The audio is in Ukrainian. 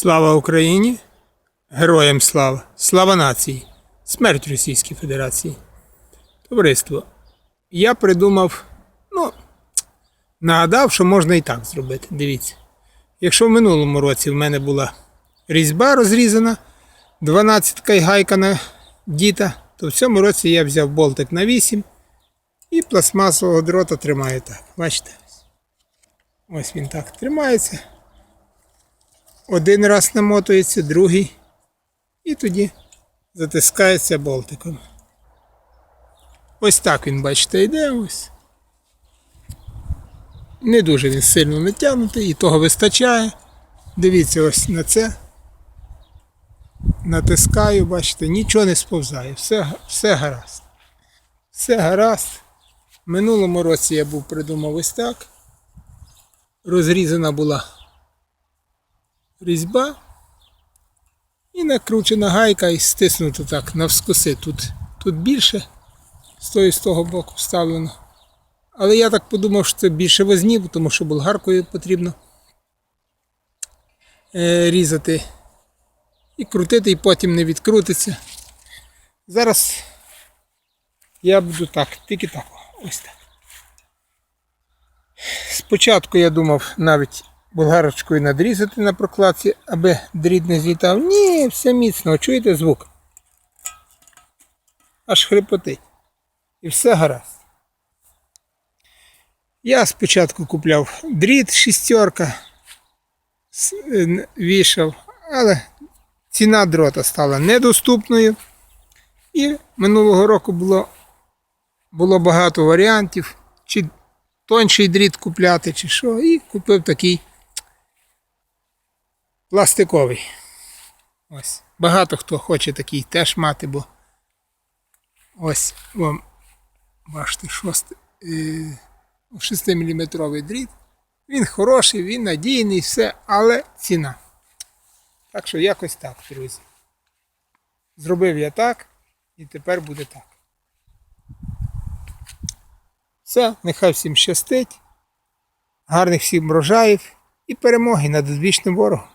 Слава Україні! Героям слава! Слава нації! Смерть Російській Федерації! Товариство, я придумав, ну, нагадав, що можна і так зробити. Дивіться. Якщо в минулому році в мене була різьба розрізана, 12 і гайка на діта, то в цьому році я взяв болтик на 8 і пластмасового дрота тримаю так. Бачите? Ось він так тримається. Один раз намотується, другий. І тоді затискається болтиком. Ось так він, бачите, йде ось. Не дуже він сильно натягнутий, і того вистачає. Дивіться ось на це. Натискаю, бачите, нічого не сповзає. Все, все гаразд. Все гаразд. Минулому році я був придумав ось так. Розрізана була різьба і накручена гайка і стиснуто так навскоси. Тут, тут більше з того і з того боку вставлено. Але я так подумав, що це більше возні, тому що болгаркою потрібно е, різати і крутити, і потім не відкрутиться. Зараз я буду так, тільки так. Ось так. Спочатку я думав навіть болгарочкою надрізати на прокладці, аби дріт не злітав. Ні, все міцно, чуєте звук? Аж хрипотить. І все гаразд. Я спочатку купляв дріт шістерка, е, вішав, але ціна дрота стала недоступною. І минулого року було, було багато варіантів, чи тонший дріт купляти, чи що, і купив такий пластиковий. Ось. Багато хто хоче такий теж мати, бо ось вам бачите, 6, е, 6-мм дріт. Він хороший, він надійний, все, але ціна. Так що якось так, друзі. Зробив я так, і тепер буде так. Все, нехай всім щастить. Гарних всім врожаїв і перемоги над одвічним ворогом.